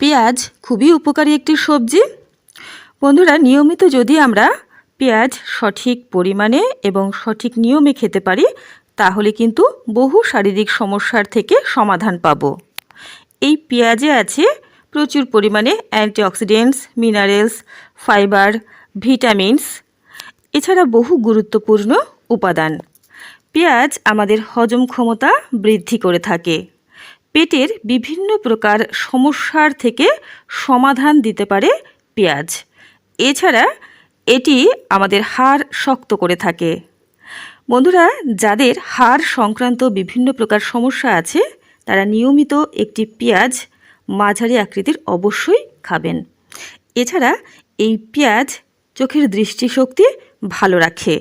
পেঁয়াজ খুবই উপকারী একটি সবজি। বন্ধুরা, নিয়মিত যদি আমরা পেঁয়াজ সঠিক পরিমাণে এবং সঠিক নিয়মে খেতে পারি, তাহলে কিন্তু বহু শারীরিক সমস্যার থেকে সমাধান পাব। এই পেঁয়াজে আছে প্রচুর পরিমাণে অ্যান্টিঅক্সিডেন্টস, মিনারেলস, ফাইবার, ভিটামিনস, এছাড়া বহু গুরুত্বপূর্ণ উপাদান। পেঁয়াজ আমাদের হজম ক্ষমতা বৃদ্ধি করে থাকে। পেটের বিভিন্ন প্রকার সমস্যার থেকে সমাধান দিতে পারে পেঁয়াজ। এছাড়া এটি আমাদের হাড় শক্ত করে থাকে। বন্ধুরা, যাদের হাড় সংক্রান্ত বিভিন্ন প্রকার সমস্যা আছে, তারা নিয়মিত একটি পেঁয়াজ মাঝারি আকৃতির অবশ্যই খাবেন। এছাড়া এই পেঁয়াজ চোখের দৃষ্টিশক্তি ভালো রাখে।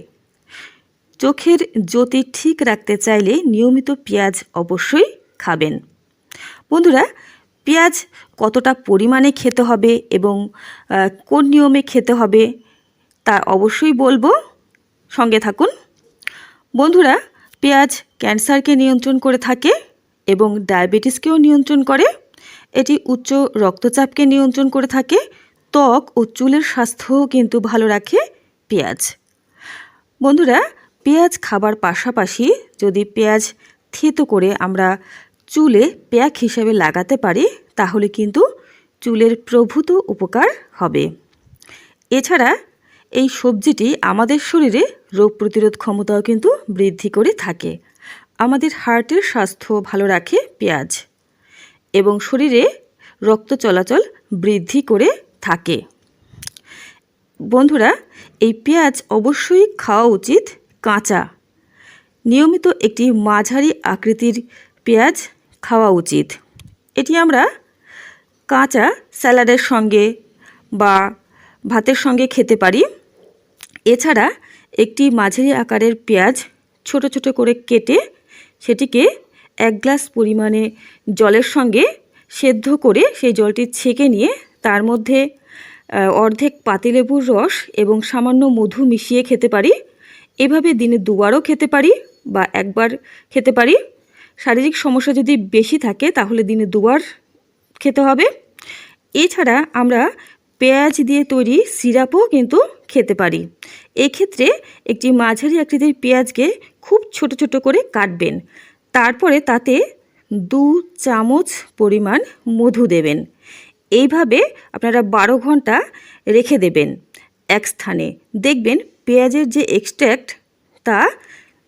চোখের জ্যোতি ঠিক রাখতে চাইলে নিয়মিত পেঁয়াজ অবশ্যই খাবেন। বন্ধুরা, পেঁয়াজ কতটা পরিমাণে খেতে হবে এবং কোন নিয়মে খেতে হবে তা অবশ্যই বলব। সঙ্গে থাকুন। বন্ধুরা, পেঁয়াজ ক্যান্সারকে নিয়ন্ত্রণ করে থাকে এবং ডায়াবেটিসকেও নিয়ন্ত্রণ করে। এটি উচ্চ রক্তচাপকে নিয়ন্ত্রণ করে থাকে। ত্বক ও চুলের স্বাস্থ্যও কিন্তু ভালো রাখে পেঁয়াজ। বন্ধুরা, পেঁয়াজ খাবার পাশাপাশি যদি পেঁয়াজ থেতো করে আমরা চুলে প্যাক হিসেবে লাগাতে পারি, তাহলে কিন্তু চুলের প্রভূত উপকার হবে। এছাড়া এই সবজিটি আমাদের শরীরে রোগ প্রতিরোধ ক্ষমতাও কিন্তু বৃদ্ধি করে থাকে। আমাদের হার্টের স্বাস্থ্য ভালো রাখে পেঁয়াজ এবং শরীরে রক্ত চলাচল বৃদ্ধি করে থাকে। বন্ধুরা, এই পেঁয়াজ অবশ্যই খাওয়া উচিত কাঁচা। নিয়মিত একটি মাঝারি আকৃতির পেঁয়াজ খাওয়া উচিত। এটি আমরা কাঁচা স্যালাডের সঙ্গে বা ভাতের সঙ্গে খেতে পারি। এছাড়া একটি মাঝারি আকারের পেঁয়াজ ছোট ছোট করে কেটে সেটিকে এক গ্লাস পরিমাণে জলের সঙ্গে সেদ্ধ করে সেই জলটি ছেঁকে নিয়ে তার মধ্যে অর্ধেক পাতিলেবুর রস এবং সামান্য মধু মিশিয়ে খেতে পারি। এভাবে দিনে দুবারও খেতে পারি বা একবার খেতে পারি। শারীরিক সমস্যা যদি বেশি থাকে, তাহলে দিনে দুবার খেতে হবে। এছাড়া আমরা পেঁয়াজ দিয়ে তৈরি সিরাপও কিন্তু খেতে পারি। এক্ষেত্রে একটি মাঝারি আকৃতির পেঁয়াজকে খুব ছোট ছোট করে কাটবেন। তারপরে তাতে দু চামচ পরিমাণ মধু দেবেন। এইভাবে আপনারা বারো ঘণ্টা রেখে দেবেন এক স্থানে দেখবেন পেঁয়াজের যে এক্সট্র্যাক্ট তা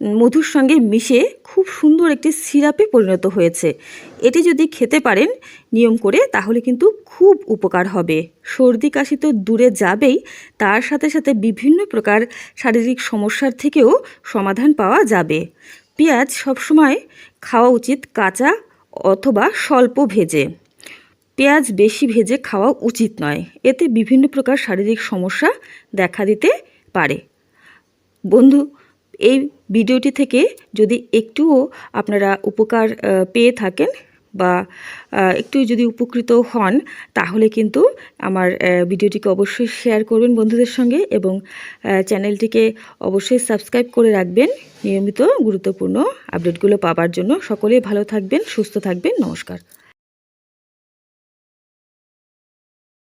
মধুর সঙ্গে মিশে খুব সুন্দর একটি সিরাপে পরিণত হয়েছে। এটি যদি খেতে পারেন নিয়ম করে, তাহলে কিন্তু খুব উপকার হবে। সর্দি কাশি তো দূরে যাবেই, তার সাথে সাথে বিভিন্ন প্রকার শারীরিক সমস্যার থেকেও সমাধান পাওয়া যাবে। পেঁয়াজ সবসময় খাওয়া উচিত কাঁচা অথবা স্বল্প ভেজে। পেঁয়াজ বেশি ভেজে খাওয়া উচিত নয়। এতে বিভিন্ন প্রকার শারীরিক সমস্যা দেখা দিতে পারে। বন্ধু, এই ভিডিওটি থেকে যদি একটুও আপনারা উপকার পেয়ে থাকেন বা একটু যদি উপকৃত হন, তাহলে কিন্তু আমার ভিডিওটিকে অবশ্যই শেয়ার করবেন বন্ধুদের সঙ্গে এবং চ্যানেলটিকে অবশ্যই সাবস্ক্রাইব করে রাখবেন। নিয়মিত গুরুত্বপূর্ণ আপডেটগুলো পাওয়ার জন্য সকলেই ভালো থাকবেন, সুস্থ থাকবেন। নমস্কার।